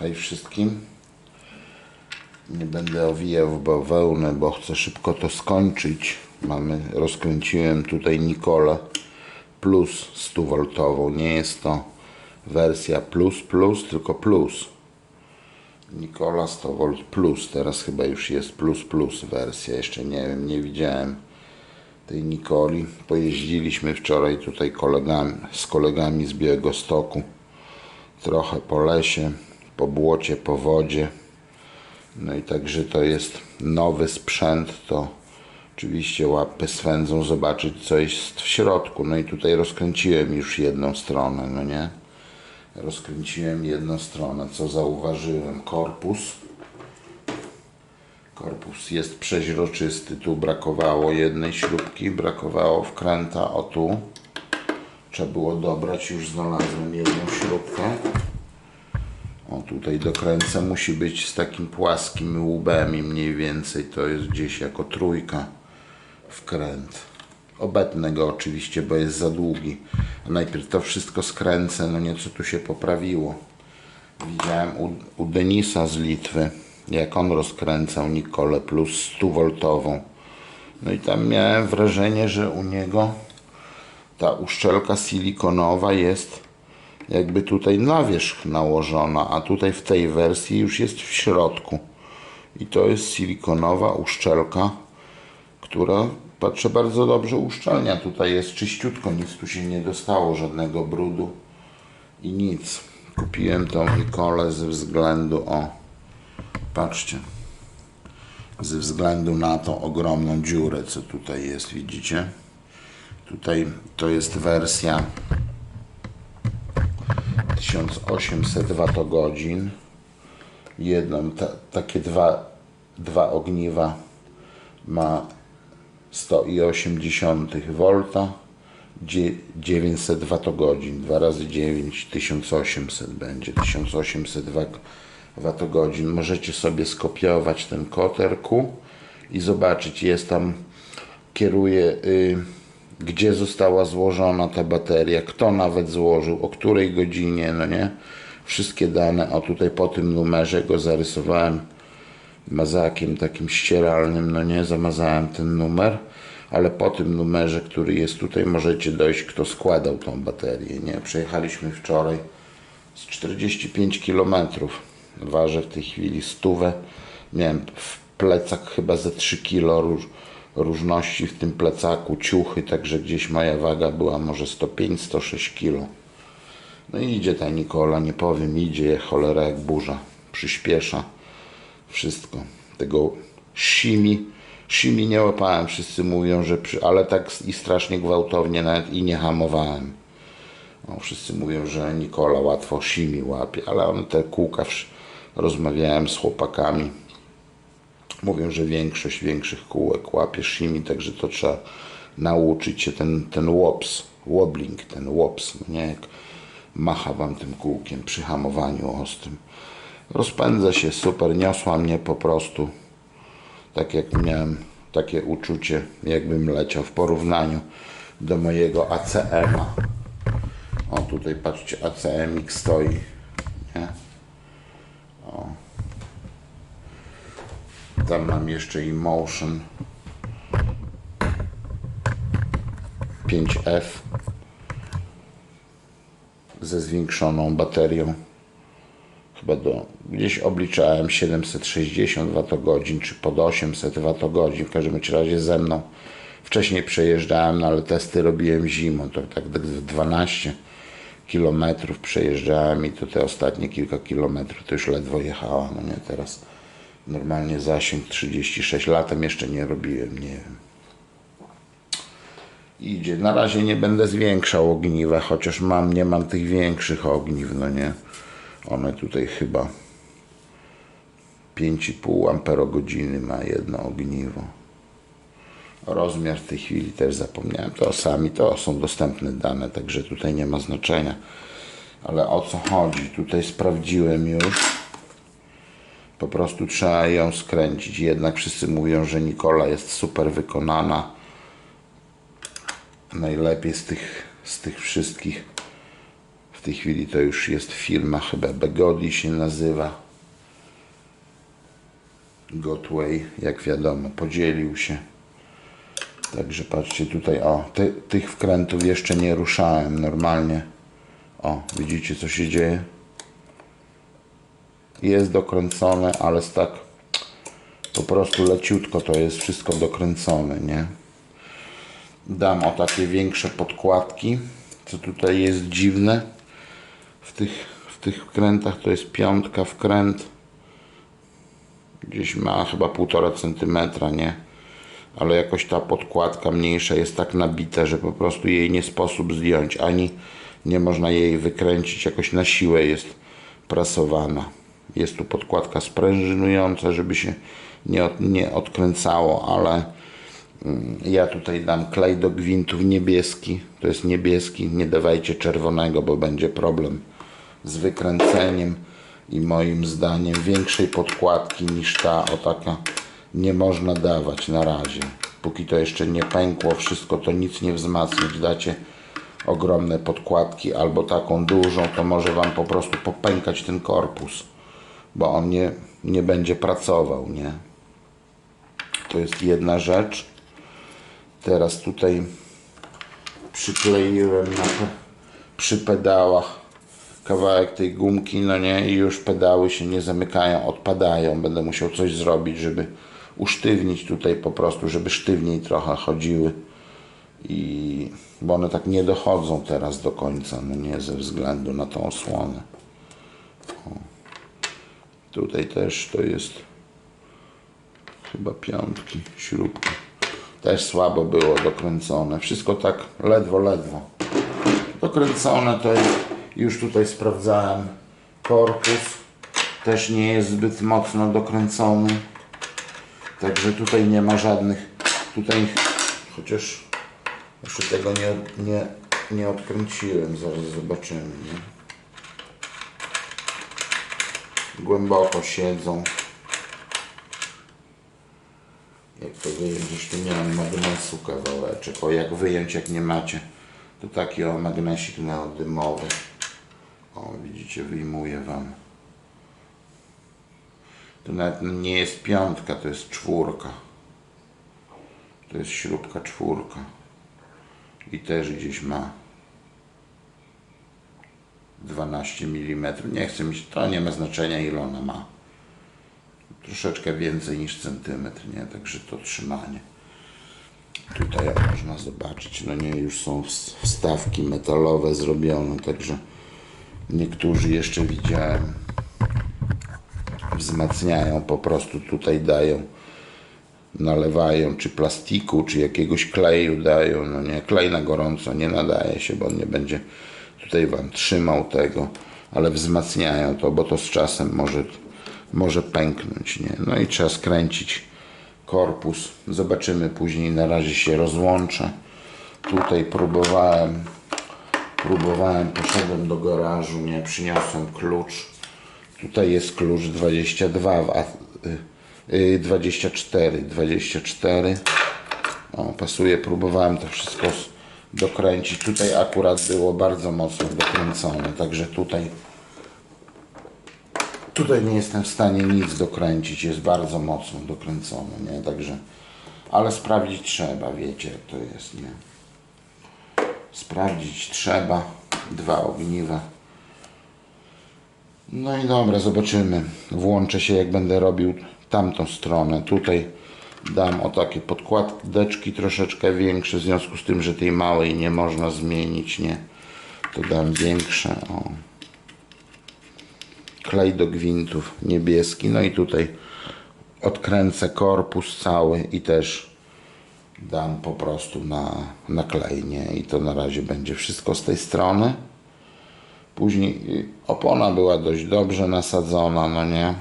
Hej wszystkim. Nie będę owijał w bawełnę, bo chcę szybko to skończyć. Mamy, rozkręciłem tutaj Nikolę plus 100V. Nie jest to wersja plus plus, tylko plus. Nikola 100V plus. Teraz chyba już jest plus plus wersja. Jeszcze nie wiem, nie widziałem tej Nikoli. Pojeździliśmy wczoraj tutaj kolegami, z kolegami z Białego Stoku. Trochę po lesie, po błocie, po wodzie. No i także to jest nowy sprzęt, to oczywiście łapy swędzą zobaczyć co jest w środku. No i tutaj rozkręciłem już jedną stronę, no nie? Rozkręciłem jedną stronę, co zauważyłem. Korpus. Korpus jest przeźroczysty. Tu brakowało jednej śrubki, brakowało wkręta. O tu. Trzeba było dobrać, już znalazłem jedną śrubkę. O tutaj dokręcę, musi być z takim płaskim łbem i mniej więcej to jest gdzieś jako trójka wkręt. Obetnę go oczywiście, bo jest za długi. A najpierw to wszystko skręcę, no nieco tu się poprawiło. Widziałem u, u Denisa z Litwy, jak on rozkręcał Nikolę plus 100V. No i tam miałem wrażenie, że u niego ta uszczelka silikonowa jest jakby tutaj na wierzch nałożona, a tutaj w tej wersji już jest w środku. I to jest silikonowa uszczelka, która patrzę bardzo dobrze uszczelnia. Tutaj jest czyściutko, nic tu się nie dostało, żadnego brudu i nic. Kupiłem tą Nikolę ze względu o patrzcie ze względu na tą ogromną dziurę, co tutaj jest, widzicie? Tutaj to jest wersja 1800 Wh. Jedną, ta, takie dwa, dwa ogniwa ma 100,8 V, dzie- 900 Wh, 2 razy 9 1800 będzie, 1800 Wh. Możecie sobie skopiować ten koterku i zobaczyć, jest tam, kieruje y, gdzie została złożona ta bateria, kto nawet złożył, o której godzinie, no nie? Wszystkie dane, o tutaj po tym numerze go zarysowałem mazakiem takim ścieralnym, no nie, zamazałem ten numer, ale po tym numerze, który jest tutaj, możecie dojść, kto składał tą baterię, nie? Przejechaliśmy wczoraj z 45 km, ważę w tej chwili stówę, miałem w plecach chyba ze 3 kg róż, różności w tym plecaku, ciuchy, także gdzieś moja waga była może 105-106 kg. No i idzie ta Nikola, nie powiem, idzie cholera jak burza, przyspiesza wszystko. Tego simi, simi nie łapałem, wszyscy mówią, że przy, ale tak i strasznie gwałtownie nawet i nie hamowałem. No, wszyscy mówią, że Nikola łatwo simi łapie, ale one te kółka, rozmawiałem z chłopakami, Mówią, że większość większych kółek łapie shimi, także to trzeba nauczyć się ten, ten łops, wobbling, ten łops, no nie jak macha wam tym kółkiem przy hamowaniu ostrym. Rozpędza się super, niosła mnie po prostu tak jak miałem takie uczucie, jakbym leciał w porównaniu do mojego ACM-a. O tutaj patrzcie, ACM stoi, nie? Tam mam jeszcze Emotion 5F ze zwiększoną baterią. Chyba do, gdzieś obliczałem 760 Wh czy pod 800 Wh. W każdym razie ze mną wcześniej przejeżdżałem, no ale testy robiłem zimą. To tak 12 kilometrów przejeżdżałem i to te ostatnie kilka kilometrów to już ledwo jechała. No nie teraz normalnie zasięg 36 latem jeszcze nie robiłem, nie wiem. Idzie. Na razie nie będę zwiększał ogniwa, chociaż mam, nie mam tych większych ogniw, no nie. One tutaj chyba 5,5 amperogodziny ma jedno ogniwo. Rozmiar w tej chwili też zapomniałem. To sami, to są dostępne dane, także tutaj nie ma znaczenia. Ale o co chodzi? Tutaj sprawdziłem już. Po prostu trzeba ją skręcić. Jednak wszyscy mówią, że Nikola jest super wykonana. Najlepiej z tych, z tych wszystkich W tej chwili to już jest firma, chyba Begodi się nazywa. Gotway, jak wiadomo, podzielił się. Także patrzcie tutaj, o, ty, tych wkrętów jeszcze nie ruszałem normalnie. O, widzicie co się dzieje? Jest dokręcone, ale z tak po prostu leciutko to jest wszystko dokręcone, nie? Dam o takie większe podkładki, co tutaj jest dziwne. W tych, w tych wkrętach to jest piątka wkręt. Gdzieś ma chyba półtora centymetra, nie? Ale jakoś ta podkładka mniejsza jest tak nabita, że po prostu jej nie sposób zdjąć, ani nie można jej wykręcić, jakoś na siłę jest prasowana. Jest tu podkładka sprężynująca, żeby się nie, nie odkręcało, ale mm, ja tutaj dam klej do gwintów niebieski. To jest niebieski, nie dawajcie czerwonego, bo będzie problem z wykręceniem i moim zdaniem większej podkładki niż ta o taka nie można dawać na razie. Póki to jeszcze nie pękło, wszystko to nic nie wzmacniać. Dacie ogromne podkładki albo taką dużą, to może Wam po prostu popękać ten korpus, bo on nie, nie będzie pracował, nie? To jest jedna rzecz. Teraz tutaj przykleiłem na, przy pedałach kawałek tej gumki, no nie, i już pedały się nie zamykają, odpadają. Będę musiał coś zrobić, żeby usztywnić tutaj po prostu, żeby sztywniej trochę chodziły. I bo one tak nie dochodzą teraz do końca, no nie, ze względu na tą osłonę. Tutaj też to jest chyba piątki, śrubki. Też słabo było dokręcone. Wszystko tak ledwo, ledwo. Dokręcone to jest, już tutaj sprawdzałem korpus. Też nie jest zbyt mocno dokręcony. Także tutaj nie ma żadnych, tutaj chociaż jeszcze tego nie, nie, nie odkręciłem, zaraz zobaczymy. Nie? Głęboko siedzą. Jak to wyjąć, już tu miałem magnesu kawałeczek. O, jak wyjąć, jak nie macie, to taki o magnesik neodymowy. O, widzicie, wyjmuję wam. To nawet nie jest piątka, to jest czwórka. To jest śrubka czwórka. I też gdzieś ma 12 mm. Nie chcę mieć, to nie ma znaczenia ile ona ma. Troszeczkę więcej niż centymetr, nie? Także to trzymanie. Tutaj jak można zobaczyć, no nie, już są ws- wstawki metalowe zrobione, także niektórzy jeszcze widziałem wzmacniają, po prostu tutaj dają, nalewają czy plastiku, czy jakiegoś kleju dają, no nie, klej na gorąco nie nadaje się, bo on nie będzie tutaj Wam trzymał tego, ale wzmacniają to, bo to z czasem może, może pęknąć, nie, no i trzeba skręcić korpus, zobaczymy później, na razie się rozłączę, tutaj próbowałem próbowałem, poszedłem do garażu, nie, przyniosłem klucz, Tutaj jest klucz 22, a, y, y, 24, 24. O, pasuje, próbowałem to wszystko dokręcić. Tutaj akurat było bardzo mocno dokręcone, także tutaj tutaj nie jestem w stanie nic dokręcić, jest bardzo mocno dokręcone, nie? Także, ale sprawdzić trzeba, wiecie jak to jest, nie? Sprawdzić trzeba, dwa ogniwa. No i dobra, zobaczymy. Włączę się, jak będę robił tamtą stronę. Tutaj dam o takie podkładeczki troszeczkę większe, w związku z tym, że tej małej nie można zmienić, nie? To dam większe, o. Klej do gwintów niebieski, no i tutaj odkręcę korpus cały i też dam po prostu na, na klej, nie? I to na razie będzie wszystko z tej strony. Później y, opona była dość dobrze nasadzona, no nie.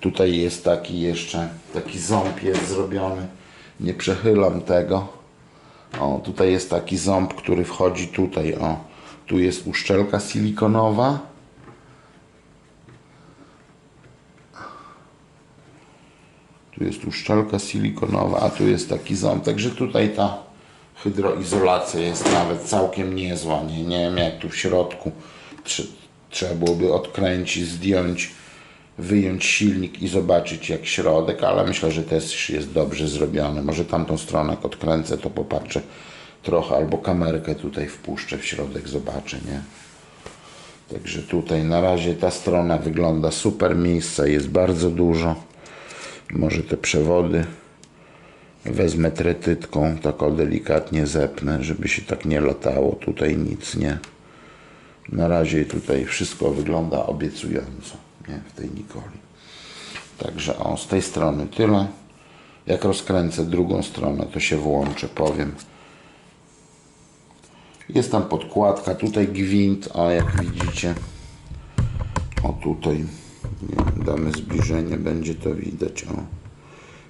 Tutaj jest taki jeszcze, taki ząb jest zrobiony. Nie przechylam tego. O, tutaj jest taki ząb, który wchodzi tutaj, o. Tu jest uszczelka silikonowa. Tu jest uszczelka silikonowa, a tu jest taki ząb. Także tutaj ta hydroizolacja jest nawet całkiem niezła. Nie, nie wiem jak tu w środku trze- trzeba byłoby odkręcić, zdjąć, wyjąć silnik i zobaczyć jak środek, ale myślę, że też jest dobrze zrobione. Może tamtą stronę jak odkręcę, to popatrzę trochę, albo kamerkę tutaj wpuszczę w środek, zobaczę, nie? Także tutaj na razie ta strona wygląda super, miejsca jest bardzo dużo. Może te przewody wezmę tretytką, tak o delikatnie zepnę, żeby się tak nie latało. Tutaj nic nie. Na razie tutaj wszystko wygląda obiecująco nie? w tej Nikoli. Także o, z tej strony tyle. Jak rozkręcę drugą stronę, to się włączę, powiem. Jest tam podkładka, tutaj gwint, a jak widzicie, o tutaj, nie, damy zbliżenie, będzie to widać, o.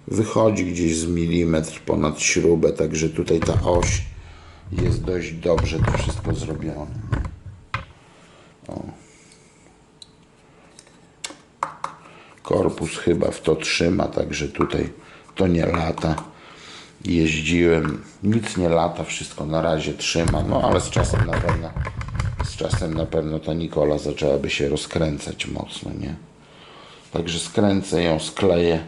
Wychodzi gdzieś z milimetr ponad śrubę, także tutaj ta oś jest dość dobrze to wszystko zrobione. O. Korpus chyba w to trzyma, także tutaj to nie lata jeździłem, nic nie lata, wszystko na razie trzyma, no ale z czasem na pewno, z czasem na pewno ta Nikola zaczęłaby się rozkręcać mocno, nie? Także skręcę ją, skleję,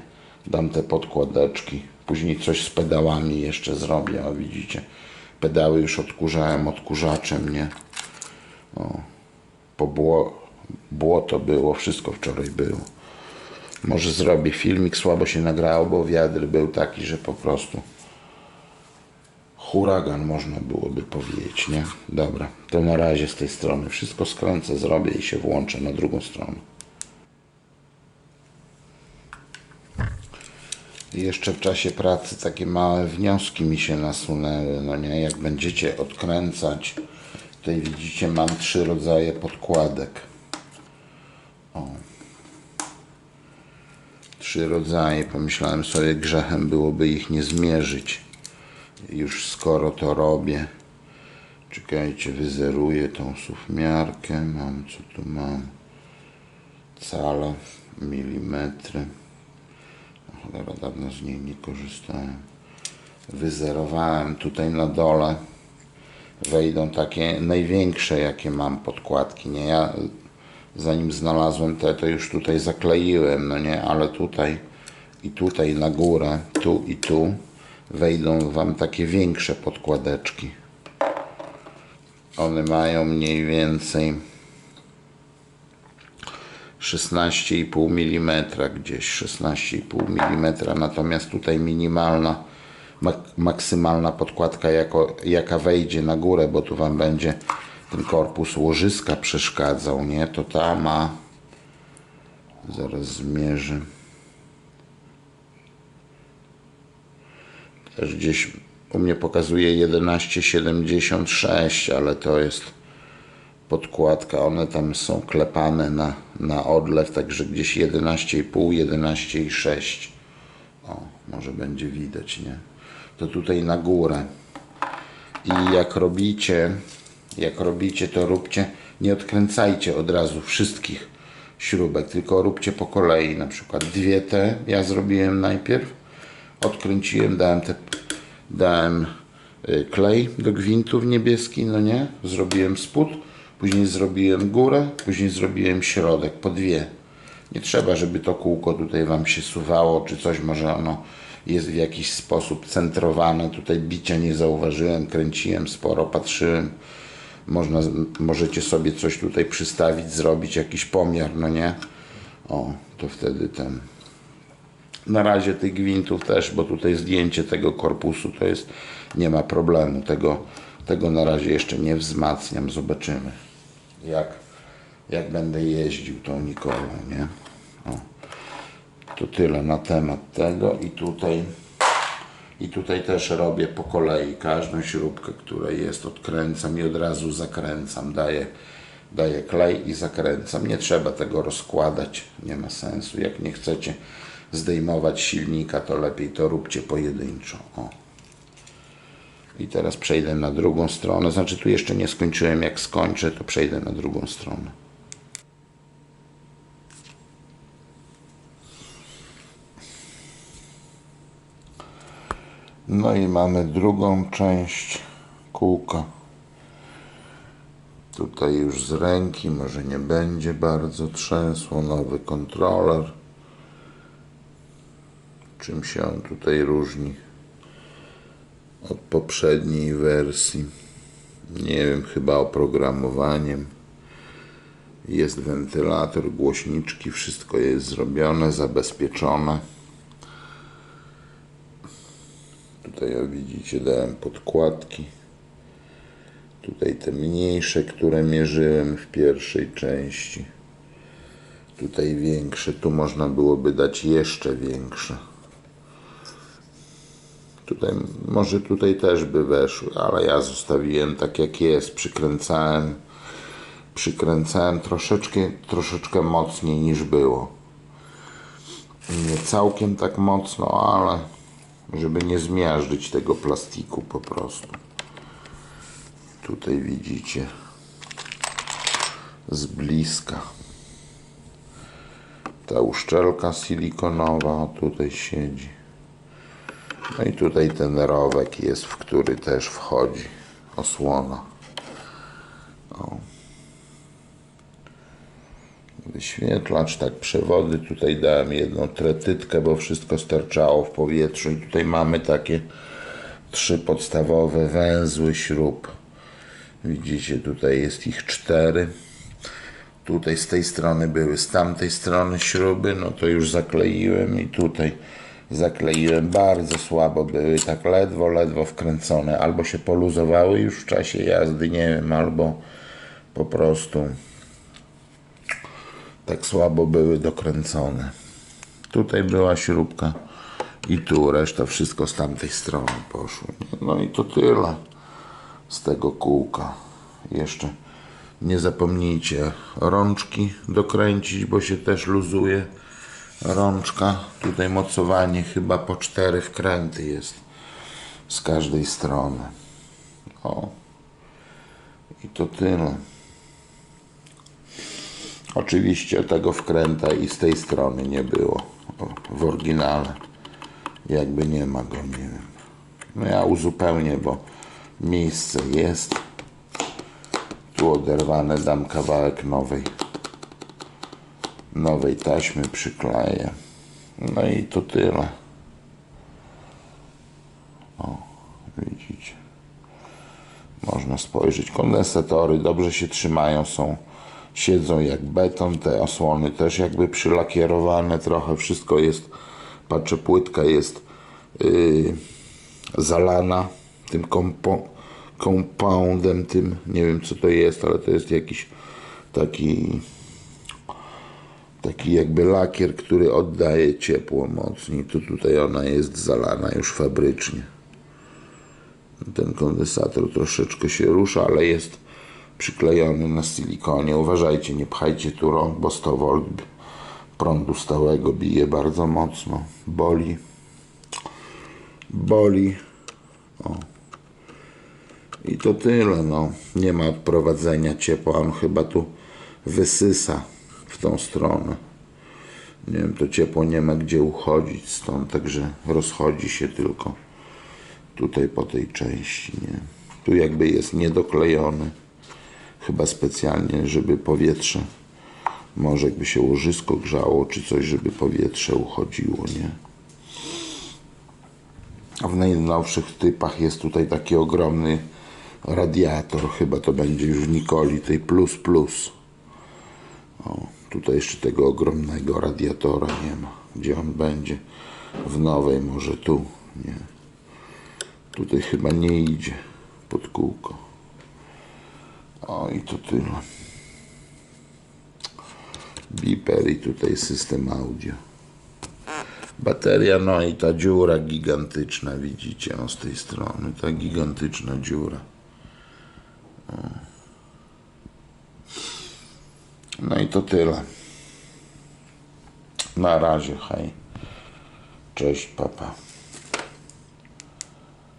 dam te podkładeczki, później coś z pedałami jeszcze zrobię, o widzicie, pedały już odkurzałem odkurzaczem, nie? O, po bło, błoto było, wszystko wczoraj było. Może zrobię filmik, słabo się nagrało, bo wiatr był taki, że po prostu huragan można byłoby powiedzieć, nie? Dobra, to na razie z tej strony wszystko skręcę, zrobię i się włączę na drugą stronę. I jeszcze w czasie pracy takie małe wnioski mi się nasunęły, no nie? Jak będziecie odkręcać, tutaj widzicie, mam trzy rodzaje podkładek. Trzy rodzaje. Pomyślałem sobie, grzechem byłoby ich nie zmierzyć. Już skoro to robię, czekajcie, wyzeruję tą sufmiarkę. Mam, co tu mam? Cala, milimetry. O, Cholera, dawno z niej nie korzystałem. Wyzerowałem tutaj na dole. Wejdą takie największe, jakie mam podkładki. Nie, ja zanim znalazłem te, to już tutaj zakleiłem, no nie, ale tutaj i tutaj na górę, tu i tu wejdą Wam takie większe podkładeczki. One mają mniej więcej 16,5 mm gdzieś 16,5 mm natomiast tutaj minimalna mak maksymalna podkładka jako, jaka wejdzie na górę bo tu Wam będzie ten korpus łożyska przeszkadzał, nie? To ta ma. Zaraz zmierzę. Też gdzieś u mnie pokazuje 11,76 ale to jest podkładka, one tam są klepane na, na odlew, także gdzieś 11,5, 11,6 o, może będzie widać, nie? To tutaj na górę. I jak robicie jak robicie, to róbcie, nie odkręcajcie od razu wszystkich śrubek, tylko róbcie po kolei, na przykład dwie te ja zrobiłem najpierw, odkręciłem, dałem, te, dałem y, klej do gwintów niebieski, no nie, zrobiłem spód, później zrobiłem górę, później zrobiłem środek, po dwie. Nie trzeba, żeby to kółko tutaj Wam się suwało, czy coś może ono jest w jakiś sposób centrowane. Tutaj bicia nie zauważyłem, kręciłem sporo, patrzyłem. Można, możecie sobie coś tutaj przystawić, zrobić jakiś pomiar, no nie? O, to wtedy ten. Na razie tych gwintów też, bo tutaj zdjęcie tego korpusu to jest, nie ma problemu. Tego, tego na razie jeszcze nie wzmacniam, zobaczymy. Jak, jak będę jeździł tą Nikolą, nie? O. To tyle na temat tego i tutaj i tutaj też robię po kolei każdą śrubkę, która jest, odkręcam i od razu zakręcam, daję, daję klej i zakręcam. Nie trzeba tego rozkładać, nie ma sensu. Jak nie chcecie zdejmować silnika, to lepiej to róbcie pojedynczo. O. I teraz przejdę na drugą stronę, znaczy tu jeszcze nie skończyłem, jak skończę, to przejdę na drugą stronę. No i mamy drugą część kółka. Tutaj już z ręki, może nie będzie bardzo trzęsło. Nowy kontroler. Czym się on tutaj różni od poprzedniej wersji? Nie wiem, chyba oprogramowaniem. Jest wentylator, głośniczki, wszystko jest zrobione, zabezpieczone. Tutaj jak widzicie dałem podkładki. Tutaj te mniejsze, które mierzyłem w pierwszej części. Tutaj większe, tu można byłoby dać jeszcze większe. Tutaj, może tutaj też by weszły, ale ja zostawiłem tak jak jest, przykręcałem przykręcałem troszeczkę, troszeczkę mocniej niż było. Nie całkiem tak mocno, ale żeby nie zmiażdżyć tego plastiku po prostu. Tutaj widzicie z bliska ta uszczelka silikonowa tutaj siedzi. No i tutaj ten rowek jest, w który też wchodzi osłona. Wyświetlacz, tak, przewody. Tutaj dałem jedną tretytkę, bo wszystko sterczało w powietrzu. I tutaj mamy takie trzy podstawowe węzły śrub. Widzicie, tutaj jest ich cztery. Tutaj z tej strony były, z tamtej strony śruby, no to już zakleiłem i tutaj zakleiłem bardzo słabo, były tak ledwo, ledwo wkręcone. Albo się poluzowały już w czasie jazdy, nie wiem, albo po prostu tak słabo były dokręcone. Tutaj była śrubka i tu reszta wszystko z tamtej strony poszło. No i to tyle z tego kółka. Jeszcze nie zapomnijcie rączki dokręcić, bo się też luzuje rączka. Tutaj mocowanie chyba po cztery wkręty jest z każdej strony. O. I to tyle. Oczywiście tego wkręta i z tej strony nie było w oryginale. Jakby nie ma go, nie wiem. No ja uzupełnię, bo miejsce jest. Tu oderwane dam kawałek nowej nowej taśmy przykleję. No i to tyle. O, widzicie. Można spojrzeć. Kondensatory dobrze się trzymają, są siedzą jak beton, te osłony też jakby przylakierowane trochę, wszystko jest, patrzę, płytka jest yy, zalana tym kompo, compoundem, tym, nie wiem co to jest, ale to jest jakiś taki taki jakby lakier, który oddaje ciepło mocniej, to tutaj ona jest zalana już fabrycznie. Ten kondensator troszeczkę się rusza, ale jest przyklejony na silikonie. Uważajcie, nie pchajcie tu rąk, bo 100 V prądu stałego bije bardzo mocno. Boli. Boli. O. I to tyle, no. Nie ma odprowadzenia ciepła. On chyba tu wysysa w tą stronę. Nie wiem, to ciepło nie ma gdzie uchodzić stąd, także rozchodzi się tylko tutaj po tej części, nie? Tu jakby jest niedoklejony chyba specjalnie, żeby powietrze, może jakby się łożysko grzało, czy coś, żeby powietrze uchodziło, nie? A w najnowszych typach jest tutaj taki ogromny radiator, chyba to będzie już w Nikoli, tej plus plus. O, tutaj jeszcze tego ogromnego radiatora nie ma. Gdzie on będzie? W nowej, może tu, nie. Tutaj chyba nie idzie pod kółko. O i to tyle. Biper i tutaj system audio. Bateria, no i ta dziura gigantyczna, widzicie, o z tej strony, ta gigantyczna dziura. No i to tyle. Na razie, hej. Cześć, papa.